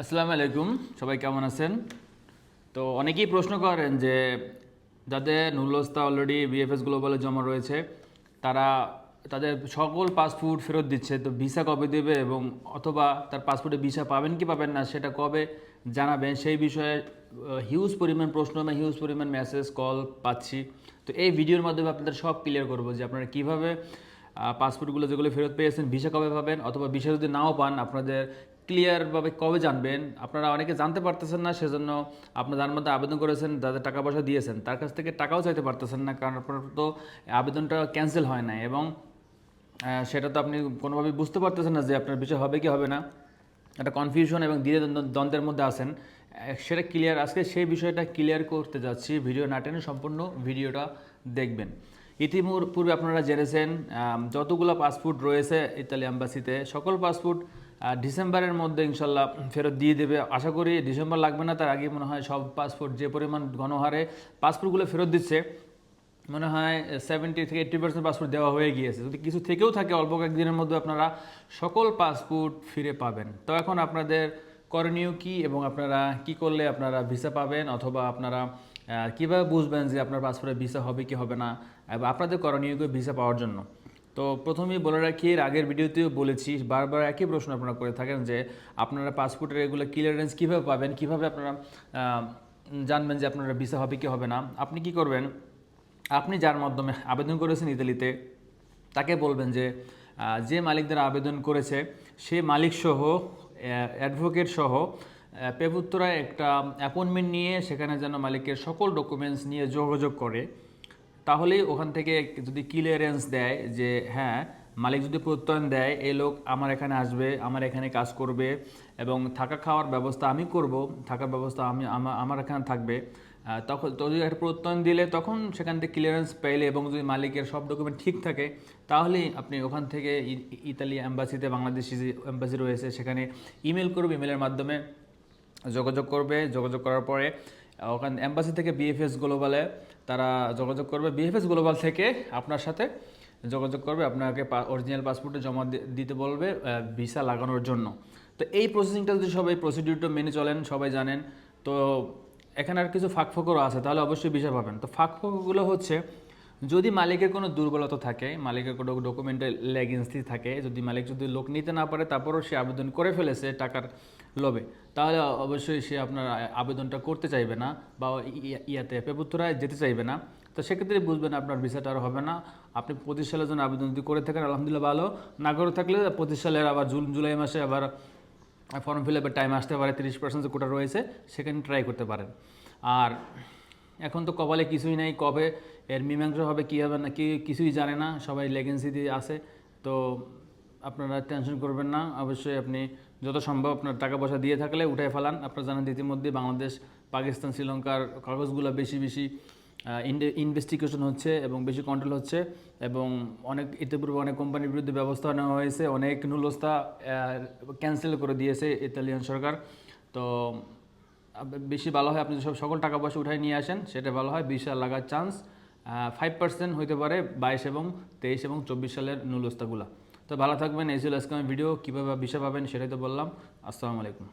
আসসালামু আলাইকুম, সবাই কেমন আছেন? তো অনেকেই প্রশ্ন করেন যে, যাদের নুলস্তা অলরেডি বিএফএস গ্লোবালে জমা রয়েছে, তারা, তাদের সকল পাসপোর্ট ফেরত দিচ্ছে, তো ভিসা কবে দেবে এবং অথবা তার পাসপোর্টে ভিসা পাবেন কি পাবেন না, সেটা কবে জানাবেন, সেই বিষয়ে হিউজ পরিমাণ প্রশ্ন বা হিউজ পরিমাণ মেসেজ কল পাচ্ছি। তো এই ভিডিওর মাধ্যমে আপনাদের সব ক্লিয়ার করব যে আপনারা কীভাবে পাসপোর্টগুলো যেগুলো ফেরত পেয়েছেন, ভিসা কবে পাবেন অথবা ভিসা যদি নাও পান, আপনাদের ক্লিয়ারভাবে কবে জানবেন? আপনারা অনেকে জানতে পারতেছেন না, সেজন্য আপনার যার মধ্যে আবেদন করেছেন যাদের টাকা পয়সা দিয়েছেন। তার কাছ থেকে টাকাও চাইতে পারতেছেন না, কারণ আপনার তো আবেদনটা ক্যান্সেল হয় না এবং সেটা তো আপনি কোনোভাবেই বুঝতে পারতেছেন না যে আপনার বিষয় হবে কি হবে না। একটা কনফিউশন এবং দ্বিধা দ্বন্দ্বের মধ্যে আছেন। সেটা ক্লিয়ার আজকে সেই বিষয়টা ক্লিয়ার করতে যাচ্ছি। ভিডিও না টেনে সম্পূর্ণ ভিডিওটা দেখবেন। ইতিমূর পূর্বে আপনারা জেনেছেন যতগুলো পাসপোর্ট রয়েছে ইতালি অ্যাম্বাসিতে সকল পাসপোর্ট ডিসেম্বরের মধ্যে ইনশাল্লাহ ফেরত দিয়ে দেবে। আশা করি ডিসেম্বর লাগবে না, তার আগে মনে হয় সব পাসপোর্ট যে পরিমাণ গণহারে পাসপোর্টগুলো ফেরত দিচ্ছে, মনে হয় সেভেন্টি থেকে এইট্টি পার্সেন্ট পাসপোর্ট দেওয়া হয়ে গিয়েছে। যদি কিছু থেকেও থাকে, অল্প কয়েকদিনের মধ্যে আপনারা সকল পাসপোর্ট ফিরে পাবেন। তো এখন আপনাদের করণীয় কি এবং আপনারা কি করলে আপনারা ভিসা পাবেন অথবা আপনারা কীভাবে বুঝবেন যে আপনার পাসপোর্টে ভিসা হবে কি হবে না এবং আপনাদের করণীয় কি ভিসা পাওয়ার জন্য? তো প্রথমেই বলে রাখি, এর আগের ভিডিওতেও বলেছি, বারবার একই প্রশ্ন আপনারা করে থাকেন যে আপনারা পাসপোর্টের এগুলো ক্লিয়ারেন্স কীভাবে পাবেন, কীভাবে আপনারা জানবেন যে আপনারা ভিসা হবে কি হবে না। আপনি কি করবেন, আপনি যার মাধ্যমে আবেদন করেছেন ইতালিতে, তাকে বলবেন যে যে মালিক দ্বারা আবেদন করেছে, সে মালিক সহ অ্যাডভোকেট সহ একটা অ্যাপয়েন্টমেন্ট নিয়ে সেখানে যেন মালিকের সকল ডকুমেন্টস নিয়ে যোগাযোগ করে, তাহলেই ওখান থেকে যদি ক্লিয়ারেন্স দেয় যে হ্যাঁ মালিক যদি প্রত্যয়ন দেয় এই লোক আমার এখানে আসবে, আমার এখানে কাজ করবে এবং থাকা খাওয়ার ব্যবস্থা আমি করব, থাকার ব্যবস্থা আমি, আমার এখানে থাকবে তখন যদি একটা প্রত্যয়ন দিলে তখন সেখান থেকে ক্লিয়ারেন্স পেলে এবং যদি মালিকের সব ডকুমেন্ট ঠিক থাকে তাহলেই আপনি ওখান থেকে ইতালি অ্যাম্বাসিতে বাংলাদেশি যে অ্যাম্বাসি রয়েছে, সেখানে ইমেল করবে ইমেলের মাধ্যমে যোগাযোগ করবে। যোগাযোগ করার পরে ওখানে অ্যাম্বাসি থেকে বিএফএস গ্লোবালে তারা যোগাযোগ করবে। বিএফএস গ্লোবাল থেকে আপনার সাথে যোগাযোগ করবে, আপনাকে অরিজিনাল পাসপোর্টে জমা দিতে বলবে ভিসা লাগানোর জন্য। তো এই প্রসেসিংটা যদি সবাই প্রসিডিউরটা মেনে চলেন, সবাই জানেন, তো এখানে আর কিছু ফাঁকফোকরও আছে, তাহলে অবশ্যই ভিসা পাবেন। তো ফাঁকফোকরগুলো হচ্ছে, যদি মালিকের কোনো দুর্বলতা থাকে, মালিকের কোনো ডকুমেন্টে লেগেন্সি থাকে, যদি মালিক যদি লোক নিতে না পারে, তারপরও সে আবেদন করে ফেলেছে টাকার লোভে, তাহলে অবশ্যই সে আপনার আবেদনটা করতে চাইবে না বা ইয়াতে পেপুত্তরায় যেতে চাইবে না। তো সেক্ষেত্রে বুঝবেন আপনার ভিসাটা আর হবে না। আপনি পঁচিশ সালের জন্য আবেদন যদি করে থাকেন, আলহামদুলিল্লাহ ভালো। না করে থাকলে পঁচিশ সালের আবার জুন, জুলাই মাসে আবার ফর্ম ফিল আপের টাইম আসতে পারে তিরিশ পার্সেন্ট যে কোটা রয়েছে, সেখানে ট্রাই করতে পারেন। আর এখন তো কপালে কিছুই নেই, কবে এর মীমাংসা হবে, কী হবে না, কি কিছুই জানে না, সবাই লেগেন্সি দিয়ে আসে তো আপনারা টেনশন করবেন না, অবশ্যই আপনি যত সম্ভব আপনার টাকা পয়সা দিয়ে থাকলে উঠায় ফেলান। আপনারা জানেন ইতিমধ্যে বাংলাদেশ, পাকিস্তান, শ্রীলঙ্কার কাগজগুলো বেশি বেশি ইনভেস্টিগেশন হচ্ছে এবং বেশি কন্ট্রোল হচ্ছে এবং অনেক ইতিপূর্বে অনেক কোম্পানির বিরুদ্ধে ব্যবস্থা নেওয়া হয়েছে, অনেক নুলস্তা ক্যান্সেল করে দিয়েছে ইতালিয়ান সরকার। তো বেশি ভালো হয় আপনি সব সকল টাকা পয়সা উঠায় নিয়ে আসেন, সেটা ভালো হয়, বিশ সাল লাগার চান্স ফাইভ পার্সেন্ট হইতে পারে বাইশ এবং তেইশ এবং চব্বিশ সালের নুলস্তাগুলা তো ভালো থাকবেন, এই আজকে আমার ভিডিও কীভাবে বিষয় পাবেন সেটাই তো বললাম, আসসালামু আলাইকুম।